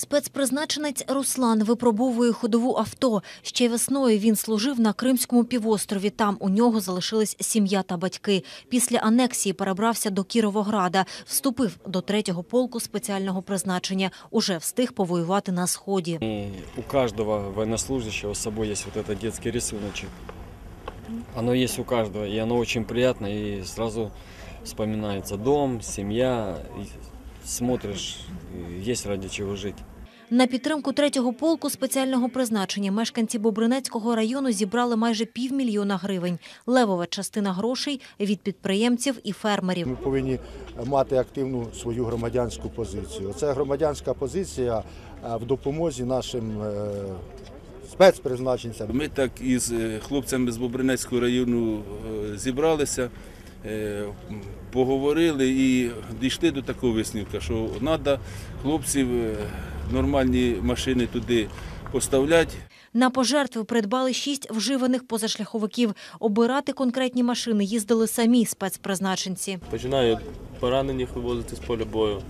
Спецпризначенець Руслан випробовує ходову авто. Ще весною він служив на Кримському півострові. Там у нього залишились сім'я та батьки. Після анексії перебрався до Кіровограда, вступив до третього полку спеціального призначення. Уже встиг повоювати на сході. У каждого военнослужащего с собой есть вот этот детский рисуночек. Оно есть у каждого, и оно очень приятно, и сразу вспоминается дом, семья, и смотришь, и есть ради чего жить. На підтримку третього полку спеціального призначення мешканці Бобринецького району зібрали майже півмільйона гривень. Левова частина грошей від підприємців і фермерів. Ми повинні мати активну свою громадянську позицію. Це громадянська позиція е, в допомозі нашим е, спецпризначенцям. Ми так із е, хлопцями з Бобринецького району зібралися, поговорили і дійшли до такого висновку, що треба хлопців е, нормальні машини туди поставляти. На пожертви придбали шість вживаних позашляховиків. Обирати конкретні машини їздили самі спецпризначенці. Починають поранених вивозити з поля бою,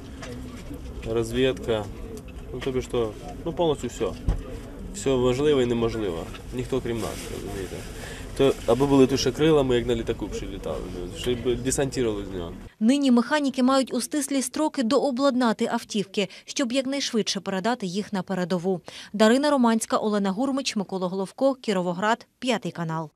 розвідка. Ну, тобі що, ну повністю все. Все важливе і неможливе. Ніхто крім нас, розумієте. То, аби були туше крилами, як на літаку б ще літали, щоб десантували з нього. Нині механіки мають у стислі строки дообладнати автівки, щоб якнайшвидше передати їх на передову. Дарина Романська, Олена Гурмич, Микола Головко, Кіровоград, п'ятий канал.